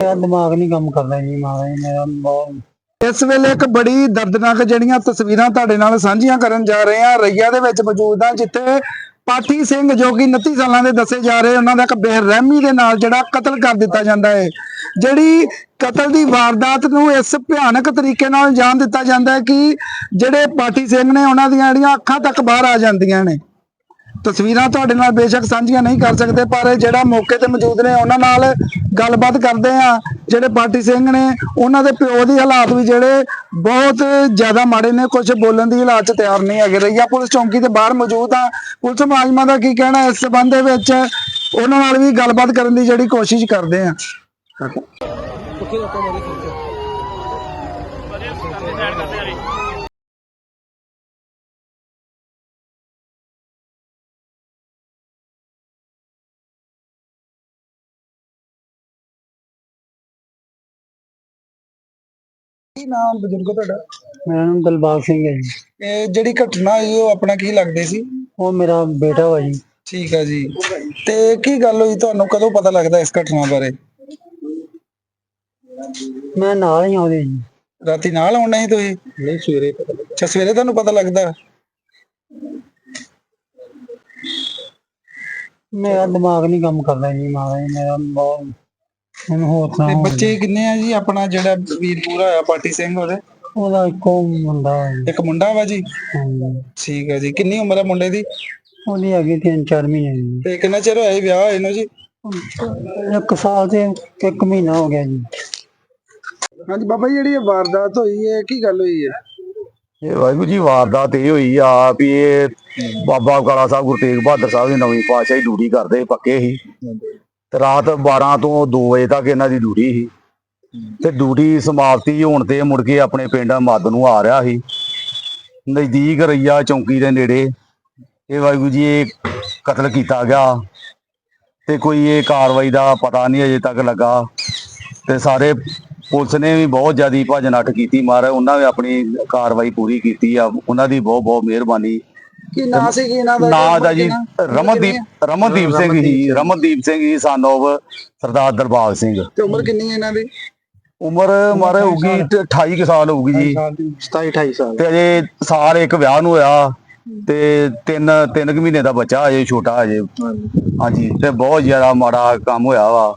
ਮੇਰਾ ਦਿਮਾਗ ਨਹੀਂ ਕੰਮ ਕਰਦਾ ਜੀ ਮਹਾਰਾਜ, ਮੇਰਾ ਬਹੁਤ ਇਸ ਵੇਲੇ ਇੱਕ ਬੜੀ ਦਰਦਨਾਕ ਜਿਹੜੀਆਂ ਤਸਵੀਰਾਂ ਤੁਹਾਡੇ ਨਾਲ ਸਾਂਝੀਆਂ ਕਰਨ ਜਾ ਰਹੇ ਹਾਂ। ਰਈਆ ਦੇ ਵਿੱਚ ਮੌਜੂਦ ਹਾਂ, ਜਿੱਥੇ ਪਾਠੀ ਸਿੰਘ ਜੋ ਕਿ 29 ਸਾਲਾਂ ਦੇ ਦੱਸੇ ਜਾ ਰਹੇ, ਉਹਨਾਂ ਦਾ ਇੱਕ ਬੇਰਹਿਮੀ ਦੇ ਨਾਲ ਜਿਹੜਾ ਕਤਲ ਕਰ ਦਿੱਤਾ ਜਾਂਦਾ ਹੈ। ਜਿਹੜੀ ਕਤਲ ਦੀ ਵਾਰਦਾਤ ਨੂੰ ਇਸ ਭਿਆਨਕ ਤਰੀਕੇ ਨਾਲ ਜਾਣ ਦਿੱਤਾ ਜਾਂਦਾ ਹੈ ਕਿ ਜਿਹੜੇ ਪਾਠੀ ਸਿੰਘ ਨੇ, ਉਹਨਾਂ ਦੀਆਂ ਜਿਹੜੀਆਂ ਅੱਖਾਂ ਤੱਕ ਬਾਹਰ ਆ ਜਾਂਦੀਆਂ ਨੇ। ਤਸਵੀਰਾਂ ਤੁਹਾਡੇ ਨਾਲ ਬੇਸ਼ੱਕ ਸਾਂਝੀਆਂ ਨਹੀਂ ਕਰ ਸਕਦੇ, ਪਰ ਜਿਹੜਾ ਮੌਕੇ ਤੇ ਮੌਜੂਦ ਨੇ, ਉਹਨਾਂ ਨਾਲ ਗੱਲਬਾਤ ਕਰਦੇ ਆ ਜਿਹੜੇ ਪਾਰਟੀ ਸਿੰਘ ਨੇ, ਉਹਨਾਂ ਦੇ ਪਿਓ ਦੀ ਹਾਲਾਤ ਵੀ ਜਿਹੜੇ ਬਹੁਤ ਜ਼ਿਆਦਾ ਮਾੜੇ ਨੇ। ਕੁਝ ਬੋਲਣ ਦੀ ਹਾਲਾਤ 'ਚ ਤਿਆਰ ਨਹੀਂ ਹੈਗੇ ਰਈਆ ਪੁਲਿਸ ਚੌਂਕੀ ਦੇ ਬਾਹਰ ਮੌਜੂਦ ਆ। ਪੁਲਿਸ ਮੁਲਾਜ਼ਮਾਂ ਦਾ ਕੀ ਕਹਿਣਾ ਇਸ ਸਬੰਧ ਦੇ ਵਿੱਚ? ਉਹਨਾਂ ਨਾਲ ਵੀ ਗੱਲਬਾਤ ਕਰਨ ਦੀ ਜਿਹੜੀ ਕੋਸ਼ਿਸ਼ ਕਰਦੇ ਆ। ਕੀ ਨਾਮ ਬਜ਼ੁਰਗੋ ਤੁਹਾਡਾ? ਮੇਰਾ ਨਾਮ ਦਿਲਬਾਗ ਸਿੰਘ ਹੈ ਜੀ। ਇਹ ਜਿਹੜੀ ਘਟਨਾ ਹੋਈ ਉਹ ਆਪਣਾ ਕੀ ਲੱਗਦੇ ਸੀ? ਉਹ ਮੇਰਾ ਬੇਟਾ ਵਾ ਜੀ। ਠੀਕ ਆ ਜੀ। ਤੇ ਕੀ ਗੱਲ ਹੋਈ ਤੁਹਾਨੂੰ? ਕਦੋਂ ਪਤਾ ਲੱਗਦਾ ਇਸ ਘਟਨਾ ਬਾਰੇ? ਮੈਂ ਨਾਲ ਹੀ ਆਉਂਦੇ ਜੀ। ਰਾਤੀ ਨਾਲ ਆਉਣਾ ਸੀ ਤੁਸੀਂ? ਨਹੀਂ ਸਵੇਰੇ ਪਤਾ ਲੱਗਾ ਅੱਛਾ ਸਵੇਰੇ ਤੁਹਾਨੂੰ ਪਤਾ ਲੱਗਦਾ? ਮੇਰਾ ਦਿਮਾਗ ਨਹੀਂ ਕੰਮ ਕਰਦਾ ਜੀ ਮਹਾਰਾਜ ਮੇਰਾ ਬਹੁਤ ਹੁਣ ਹੋਰ ਤੇ ਬੱਚੇ ਕਿੰਨੇ ਆ ਜੀ? ਆਪਣਾ ਜਿਹੜਾ ਵੀਰ ਪੂਰਾ ਹੋਇਆ ਪਾਰਟੀ ਸਿੰਘ ਉਹਦੇ? ਉਹਦਾ ਇੱਕੋ ਮੁੰਡਾ ਜੀ ਇੱਕ ਮੁੰਡਾ ਵਾ ਜੀ? ਹਾਂਜੀ। ਠੀਕ ਆ ਜੀ। ਕਿੰਨੀ ਉਮਰ ਹੈ ਮੁੰਡੇ ਦੀ? ਉਹਦੀ ਹੈਗੀ ਤਿੰਨ ਚਾਰ ਮਹੀਨੇ ਦੀ। ਤੇ ਕਿੰਨਾ ਚਿਰ ਹੋਇਆ ਜੀ ਵਿਆਹ ਹੋਏ ਨੂੰ ਜੀ? ਇੱਕ ਸਾਲ ਤੇ ਇੱਕ ਮਹੀਨਾ ਹੋ ਗਿਆ ਜੀ। ਹਾਂਜੀ ਬਾਬਾ ਜੀ ਜਿਹੜੀ ਇਹ ਵਾਰਦਾਤ ਹੋਈ ਹੈ ਕੀ ਗੱਲ ਹੋਈ ਹੈ? ਇਹ ਵਾਹਿਗੁਰੂ ਜੀ ਵਾਰਦਾਤ ਇਹ ਹੋਈ ਆ ਵੀ ਇਹ ਬਾਬਾ ਕਾਲਾ ਸਾਹਿਬ ਗੁਰੂ ਤੇਗ ਬਹਾਦਰ ਸਾਹਿਬ ਦੀ ਨਵੀਂ ਪਾਤਸ਼ਾਹੀ ਡਿਊਟੀ ਕਰਦੇ ਪੱਕੇ ਸੀ। ਤੇ ਰਾਤ 12 ਤੋਂ 2 ਵਜੇ ਤੱਕ ਇਹਨਾਂ ਦੀ ਡਿਊਟੀ ਸੀ। ਤੇ ਡਿਊਟੀ ਸਮਾਪਤੀ ਹੋਣ ਤੇ ਮੁੜ ਕੇ ਆਪਣੇ ਪਿੰਡ ਮੱਦ ਨੂੰ ਆ ਰਿਹਾ ਸੀ। ਨਜ਼ਦੀਕ ਰਈਆ ਚੌਂਕੀ ਦੇ ਨੇੜੇ। ਇਹ ਵਾਹਿਗੁਰੂ ਜੀ, ਇਹ ਕਤਲ ਕੀਤਾ ਗਿਆ। ਤੇ ਕੋਈ ਇਹ ਕਾਰਵਾਈ ਦਾ ਪਤਾ ਨਹੀਂ ਅਜੇ ਤੱਕ ਲੱਗਾ। ਤੇ ਸਾਰੇ ਪੁਲਿਸ ਨੇ ਵੀ ਬਹੁਤ ਜ਼ਿਆਦੀ ਭਜਨ ਅੱਠ ਕੀਤੀ। ਮਹਾਰਾਜ, ਉਹਨਾਂ ਨੇ ਆਪਣੀ ਕਾਰਵਾਈ ਪੂਰੀ ਕੀਤੀ ਆ। ਉਹਨਾਂ ਦੀ ਬਹੁਤ ਬਹੁਤ ਮਿਹਰਬਾਨੀ। ਕੀ ਨਾਂ ਸੀ ਕੀ ਇਹਨਾਂ ਦਾ ਨਾਂ ਦਾ ਜੀ? ਰਮਨਦੀਪ ਰਮਨਦੀਪ ਸਿੰਘ ਜੀ ਰਮਨਦੀਪ ਸਿੰਘ। ਜੀ ਸਾਨੋਵ ਸਰਦਾਰ ਦਰਬਾਗ ਸਿੰਘ। ਤੇ ਉਮਰ ਕਿੰਨੀ ਹੈ ਇਹਨਾਂ ਦੀ? ਉਮਰ ਮਾਰੇ ਹੋਊਗੀ 28 ਕੁ ਸਾਲ ਹੋਊਗੀ ਜੀ। 27 28 ਸਾਲ। ਤੇ ਅਜੇ ਸਾਲ ਇੱਕ ਵਿਆਹ ਨੂੰ ਹੋਇਆ ਤੇ ਤਿੰਨ ਤਿੰਨ ਕੁ ਮਹੀਨੇ ਦਾ ਬੱਚਾ ਅਜੇ ਛੋਟਾ ਅਜੇ। ਹਾਂਜੀ ਤੇ ਬਹੁਤ ਜ਼ਿਆਦਾ ਮਾੜਾ ਕੰਮ ਹੋਇਆ ਵਾ।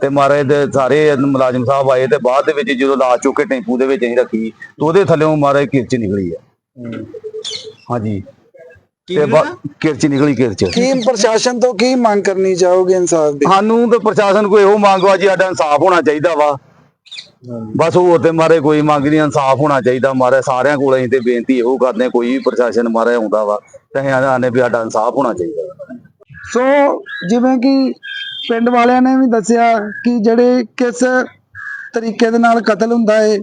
ਤੇ ਮਾਰੇ ਦੇ ਸਾਰੇ ਮੁਲਾਜ਼ਮ ਸਾਹਿਬ ਆਏ ਤੇ ਬਾਅਦ ਦੇ ਵਿੱਚ ਜਦੋਂ ਲਾ ਚੁੱਕ ਕੇ ਟੈਂਪੂ ਦੇ ਵਿੱਚ ਅਸੀਂ ਰੱਖੀ ਤੇ ਉਹਦੇ ਥੱਲੇੋਂ ਮਾਰੇ ਕਿਰਚ ਨਿਕਲੀ ਆ। ਹਾਂਜੀ। ਤੇ ਕਿਰਚ ਨਿਕਲੀ ਕਿਰਚ। ਕੀ ਪ੍ਰਸ਼ਾਸਨ ਤੋਂ ਕੀ ਮੰਗ ਕਰਨੀ ਚਾਹੋਗੇ ਇਨਸਾਫ ਦੀ? ਸਾਨੂੰ ਤੇ ਪ੍ਰਸ਼ਾਸਨ ਕੋਈ ਇਹੋ ਮੰਗ ਵਾ ਜੀ ਸਾਡਾ ਇਨਸਾਫ ਹੋਣਾ ਚਾਹੀਦਾ ਵਾ। ਬਸ ਹੋਰ ਤੇ ਮਾਰੇ ਕੋਈ ਮੰਗ ਨਹੀਂ ਇਨਸਾਫ ਹੋਣਾ ਚਾਹੀਦਾ ਮਾਰੇ ਸਾਰਿਆਂ ਕੋਲ ਅਸੀਂ ਤੇ ਬੇਨਤੀ ਇਹੋ ਕਰਦੇ ਹਾਂ, ਕੋਈ ਵੀ ਪ੍ਰਸ਼ਾਸਨ ਮਾਰੇ ਆਉਂਦਾ ਵਾ ਤੇ ਆਨੇ ਵੀ ਸਾਡਾ ਇਨਸਾਫ ਹੋਣਾ ਚਾਹੀਦਾ। ਸੋ ਜਿਵੇਂ ਕਿ ਪਿੰਡ ਵਾਲਿਆਂ ਨੇ ਵੀ ਦੱਸਿਆ ਕਿ ਜਿਹੜੇ ਕਿਸ ਤਰੀਕੇ ਦੇ ਨਾਲ ਕਤਲ ਹੁੰਦਾ ਹੈ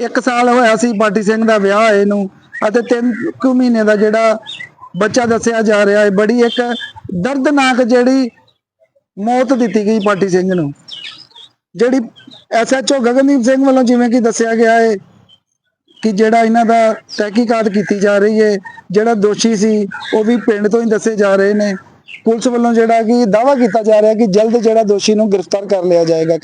ਇੱਕ ਸਾਲ ਹੋਇਆ ਸੀ ਪਾਟੀ ਸਿੰਘ ਦਾ ਵਿਆਹ ਹੋਏ ਨੂੰ ਅਤੇ ਤਿੰਨ ਕੁ ਮਹੀਨੇ ਦਾ ਜਿਹੜਾ ਬੱਚਾ ਦੱਸਿਆ ਜਾ ਰਿਹਾ ਹੈ ਬੜੀ ਇੱਕ ਦਰਦਨਾਕ ਜਿਹੜੀ ਮੌਤ ਦਿੱਤੀ ਗਈ ਪਾਟੀ ਸਿੰਘ ਨੂੰ। ਜਿਹੜੀ ਐਸਐਚਓ ਗਗਨਦੀਪ ਸਿੰਘ ਵੱਲੋਂ ਜਿਵੇਂ ਕਿ ਦੱਸਿਆ ਗਿਆ ਹੈ ਕਿ ਜਿਹੜਾ ਇਹਨਾਂ ਦਾ ਤਹਿਕੀਕਾਤ ਕੀਤੀ ਜਾ ਰਹੀ ਹੈ ਜਿਹੜਾ ਦੋਸ਼ੀ ਸੀ, ਉਹ ਵੀ ਪਿੰਡ ਤੋਂ ਹੀ ਦੱਸੇ ਜਾ ਰਹੇ ਨੇ। ਪੁਲਿਸ ਵੱਲੋਂ ਜਿਹੜਾ ਕਿ ਦਾਵਾ ਕੀਤਾ ਜਾ ਰਿਹਾ ਕਿ ਜਲਦ ਜਿਹੜਾ ਦੋਸ਼ੀ ਨੂੰ ਗ੍ਰਿਫਤਾਰ ਕਰ ਲਿਆ ਜਾਏਗਾ।